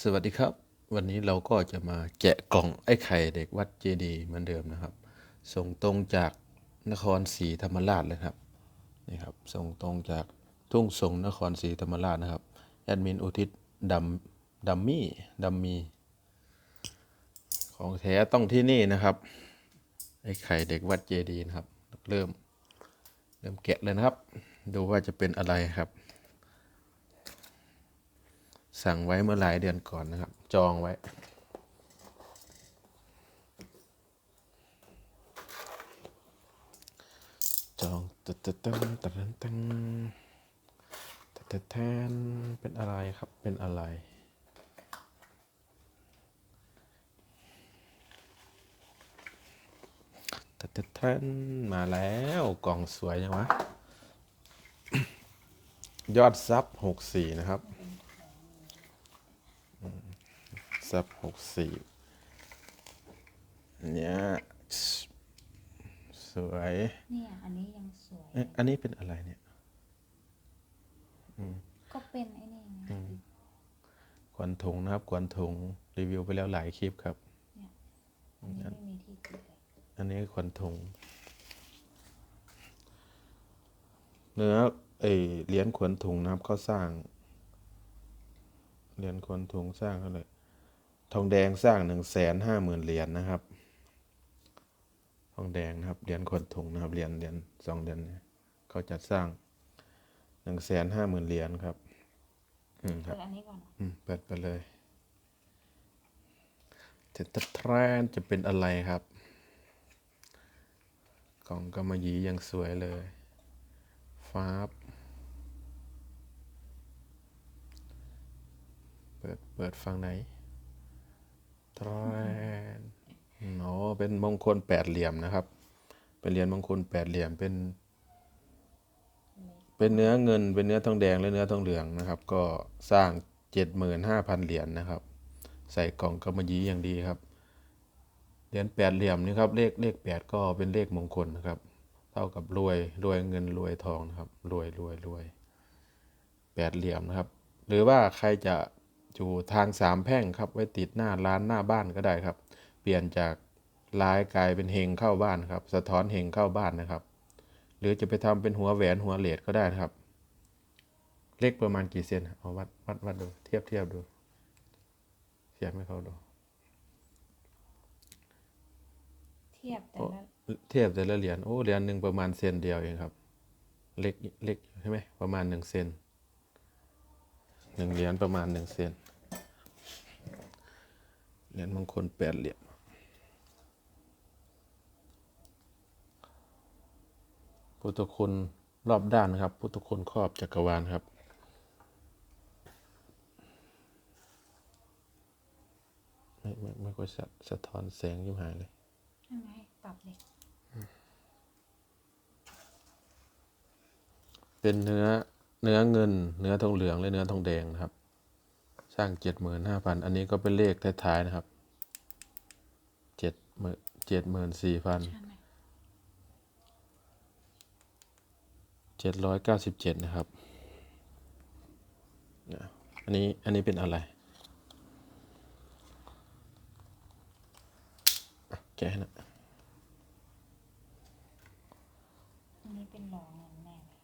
สวัสดีครับ วันนี้เราก็จะมาแกะกล่องไอ้ไข่เด็กวัดเจดีเหมือนเดิมนะครับ ส่งตรงจากนครศรีธรรมราชเลยครับนี่ครับส่งตรงจากทุ่งสงนครศรีธรรมราชนะครับแอดมินอุทิศดำดัมมี่ดัมมีของแท้ต้องที่นี่นะครับไอ้ไข่เด็กวัดเจดีนะครับ เริ่มเริ่มแกะเลยนะครับ ดูว่าจะเป็นอะไรครับ สั่งไว้เมื่อหลายเดือนก่อนนะครับ จองไว้ จองตึ๊ดตึ๊ตึ๊งตึ๊ดตึ๊งตึ๊ดแทนเป็นอะไรครับเป็นอะไรตึ๊ดตแทนมาแล้วกล่องสวยยังวะยอดซับหกสี่นะครับ ซับหกสี่เนี่ยสวยเนี่ยอันนี้ยังสวยเอ๊ะอันนี้เป็นอะไรเนี่ยก็เป็นไอ้นี่ไงควันถุงนะครับควันถุงรีวิวไปแล้วหลายคลิปครับ อันนี้ไม่มีที่ติดเลยอันนี้ควันถุงเนื้อเอยเหรียญขวนถุงนะครับเขาสร้าง เหรียญขวนถุงสร้างเท่าไหร่ ทองแดงสร้างหนึ่งแสนห้าหมื่นเหรียญนะครับ ทองแดงนะครับเหรียญขวนถุงนะครับเหรียญเหรียญสองเหรียญเนี่ยเขาจัดสร้างหนึ่งแสนห้าหมื่นเหรียญครับอืมคเปิรับดอันนี้ก่อนอืมเปิดไปเลยเทตแทรนจะเป็นอะไรครับกล่องกำมะหยี่ยังสวยเลยฟ้าบเปิดเปิดฟังไหน แทรนโอ้เป็นมงคลแปดเหลี่ยมนะครับ เป็นเหรียญมงคลแปดเหลี่ยมเป็น เป็นเนื้อเงิน เป็นเนื้อทองแดงและเนื้อทองเหลืองนะครับ ก็สร้าง75,000เหรียญนะครับ ใส่กล่องกำมะหยี่อย่างดีครับเหรียญแปดเหลี่ยมนี่ครับเลขเลขแปดก็เป็นเลขมงคลนะครับ เท่ากับรวยรวยเงินรวยทองนะครับรวยรวยรวยแปดเหลี่ยมนะครับ หรือว่าใครจะ อยู่ทางสามแพร่งครับไว้ติดหน้าร้านหน้าบ้านก็ได้ครับ เปลี่ยนจากลายกลายเป็นเฮงเข้าบ้านครับ สะท้อนเฮงเข้าบ้านนะครับ หรือจะไปทำเป็นหัวแหวนหัวเหรียญก็ได้นะครับ เล็กประมาณกี่เซนเอาวัดวัดวัดดูเทียบเทียบดูเทียบให้เขาดู เทียบแต่ละเทียบแต่ละเหรียญโอ้เหรียญหนึ่งประมาณเซนเดียวเองครับ เล็กเล็กใช่ไหมประมาณหนึ่งเซนหนึ่งเหรียญประมาณหนึ่งเซน เหรียญมงคลแปดเหรียญพุทธคุณรอบด้านนะครับ พุทธคุณครอบจักรวาลครับไม่ไม่ไม่ค่อยสะสะท้อนแสงยิ่งหายเลยยังไงปรับเลยเป็นเนื้อเนื้อเงิน เนื้อทองเหลืองและเนื้อทองแดงนะครับ สร้างเจ็ดหมื่นห้าพันอันนี้ก็เป็นเลขท้ายๆนะครับเจ็ดหมื่นเจ็ดหมื่นสี่พันเจ็ดร้อยเก้าสิบเจ็ดนะครับอันนี้อันนี้เป็นอะไรแกะนะ อันนี้เป็นหลอเงินแน่เลย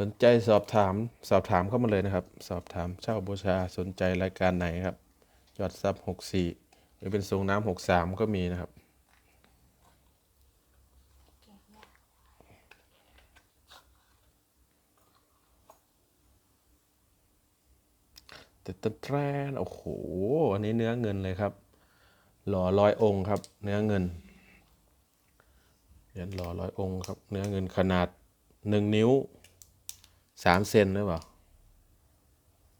สนใจสอบถามสอบถามเข้ามาเลยนะครับ สอบถามเช่าบูชาสนใจรายการไหนครับยอดซับหกสี่หรือเป็นทรงน้ำหกสามก็มีนะครับแต่ตะแทรนโอ้โห อันนี้เนื้อเงินเลยครับ หล่อร้อยองค์ครับ เนื้อเงินเหรียญหล่อร้อยองค์ครับ เนื้อเงินขนาดหนึ่งนิ้ว สามเซนหรือเปล่า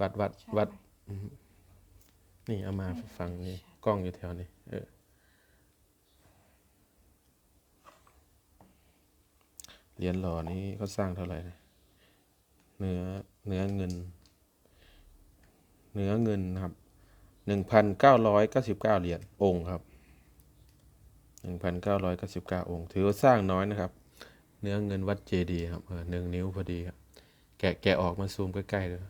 วัดวัดใช่วัดไหมนี่เอามาฟังนี่กล้องอยู่แถวนี้เออเหรียญหล่อนี้เขาสร้างเท่าไหร่นะเนื้อเนื้อเงิน เนื้อเงินนะครับหนึ่งพันเก้าร้อยเก้าสิบเก้าเหรียญองค์ครับหนึ่งพันเก้าร้อยเก้าสิบเก้าองค์ ถือว่าสร้างน้อยนะครับ เนื้อเงินวัดเจดีย์ครับเออหนึ่งนิ้วพอดีครับ แกะแกะออกมาซูมใกล้ๆเลย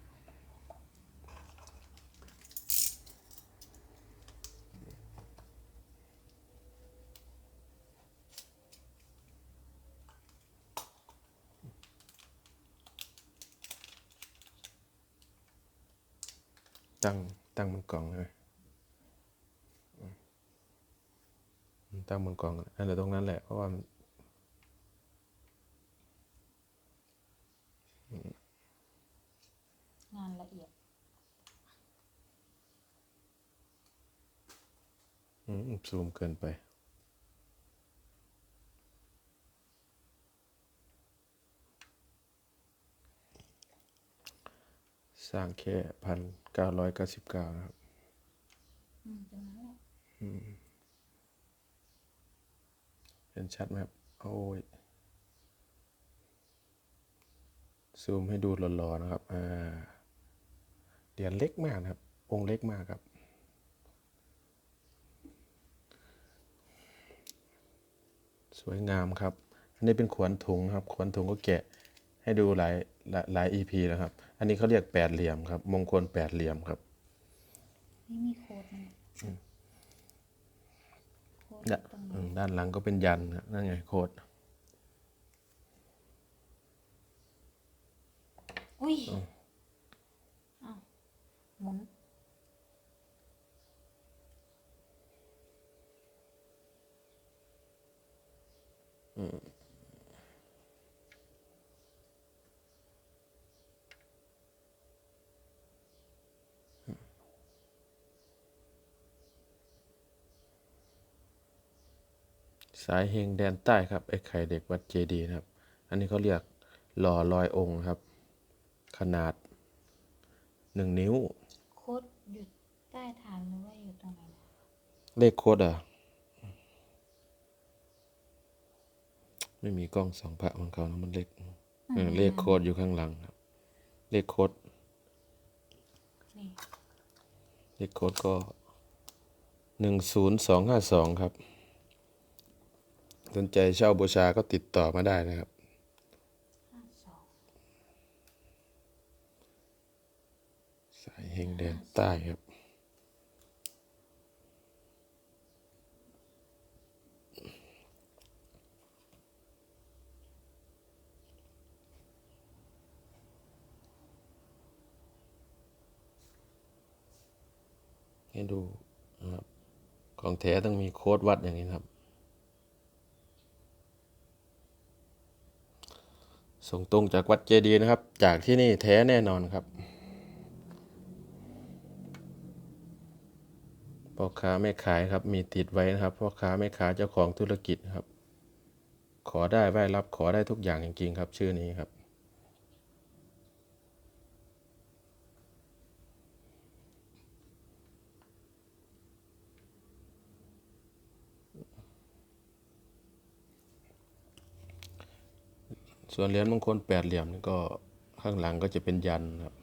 ตั้งตั้งบนกล่องเลยตั้งบนกล่องนั่นแหละตรงนั้นแหละเพราะว่า ซูมเกินไป สร้างแค่พันเก้าร้อยเก้าสิบเก้านะครับอืมเห็นชัดไหมครับ โอ้ย ซูมให้ดูหล่อๆนะครับ อ่า เหรียญเล็กมากนะครับ องค์เล็กมากครับ สวยงามครับ อันนี้เป็นขวนถุงนะครับ ขวนถุงก็แกะให้ดูหลายหลายหลาย EP แล้วครับ อันนี้เขาเรียกแปดเหลี่ยมครับ มงคลแปดเหลี่ยมครับ นี่มีโค้ดนะโค้ดด้าตรงไหนอืมด้านหลังก็เป็นยันนะนั่นไงโคดอุ้ย สายเฮงแดนใต้ครับไอ้ไข่เด็กวัดเจดีย์นะครับ อันนี้เขาเรียกหล่อลอยองค์ครับ ขนาดหนึ่งนิ้ว โค้ดอยู่ใต้ฐานหรือว่าอยู่ตรงไหนนะเลขโคดอะ ไม่มีกล้องสองพระของเขานะมันเล็กเออเลขโคดอยู่ข้างหลังครับ เลขโคดนี่เลขโคดก็หนึ่งศูนย์สองห้าสองครับ สนใจเช่าบูชาก็ติดต่อมาได้นะครับ สายเฮงแดนใต้ครับให้ดูนะครับของแท้ต้องมีโค้ดวัดอย่างนี้ครับ ส่งตรงจากวัดเจดีย์นะครับ จากที่นี่แท้แน่นอนครับพ่อค้าแม่ขายครับมีติดไว้นะครับพ่อค้าแม่ขายเจ้าของธุรกิจครับ ขอได้ไหว้รับขอได้ทุกอย่างจริงๆครับ ชื่อนี้ครับ ส่วนเหรียญมงคลแปดเหลี่ยมนี่ก็ข้างหลังก็จะเป็นยันครับ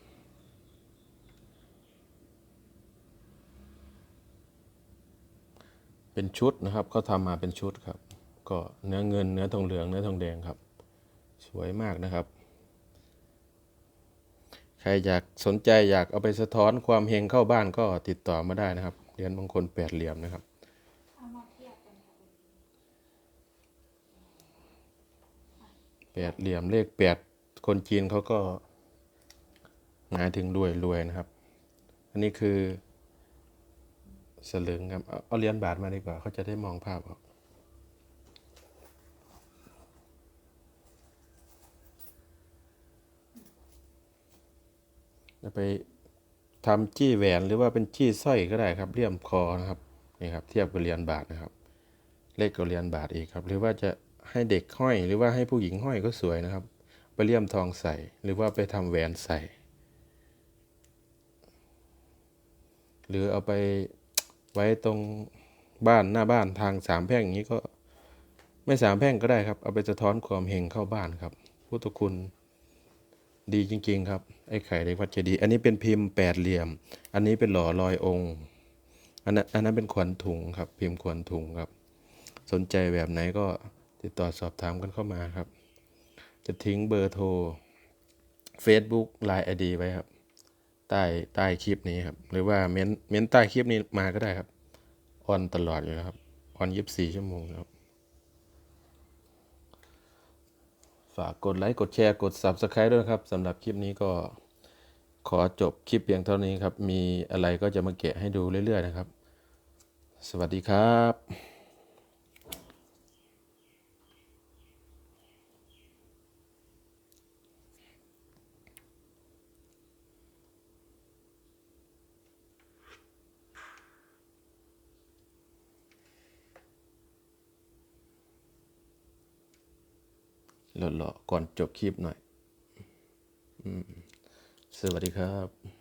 เป็นชุดนะครับเขาทำมาเป็นชุดครับ ก็เนื้อเงินเนื้อทองเหลืองเนื้อทองแดงครับ สวยมากนะครับ ใครอยากสนใจอยากเอาไปสะท้อนความเฮงเข้าบ้านก็ติดต่อมาได้นะครับเหรียญมงคลแปดเหลี่ยมนะครับ เอามาเทียบกันค่ะ แปดเหลี่ยมเลขแปดคนจีนเขาก็หมายถึงรวยรวยนะครับ อันนี้คือสลึงครับเอาเหรียญบาทมาดีกว่าเขาจะได้มองภาพออกจะไปทำจี้แหวนหรือว่าเป็นจี้สร้อยก็ได้ครับเลี่ยมคอนะครับนี่ครับ เทียบกับเหรียญบาทนะครับ เลขกับเหรียญบาทอีกครับ หรือว่าจะ ให้เด็กห้อยหรือว่าให้ผู้หญิงห้อยก็สวยนะครับไปเลี่ยมทองใส่หรือว่าไปทำแหวนใส่ หรือเอาไปไว้ตรงบ้านหน้าบ้านทางสามแพร่งอย่างนี้ก็ไม่สามแพร่งก็ได้ครับ เอาไปสะท้อนความเฮงเข้าบ้านครับพุทธคุณดีจริง ๆ ครับ ไอ้ไข่เด็กวัดเจดีย์อันนี้เป็นพิมพ์แปดเหลี่ยม อันนี้เป็นหล่อลอยองค์ อันนั้นอันนั้นเป็นขวัญถุงครับ พิมพ์ขวัญถุงครับ สนใจแบบไหนก็ ติดต่อสอบถามกันเข้ามาครับ จะทิ้งเบอร์โทร Facebook Line ID ไว้ครับ ใต้ใต้คลิปนี้ครับ หรือว่าเม้นเม้นใต้คลิปนี้มาก็ได้ครับ ออนตลอดอยู่แล้ครับ ออนยีิบสี่ชั่วโมงครับ ฝากกดไลค์ กดแชร์ กด Subscribe ด้วยครับสำหรับคลิปนี้ก็ขอจบคลิปเพียงเท่านี้ครับ มีอะไรก็จะมาเกะให้ดูเรื่อยๆนะครับ สวัสดีครับ หล่อๆก่อนจบคลิปหน่อยสวัสดีครับ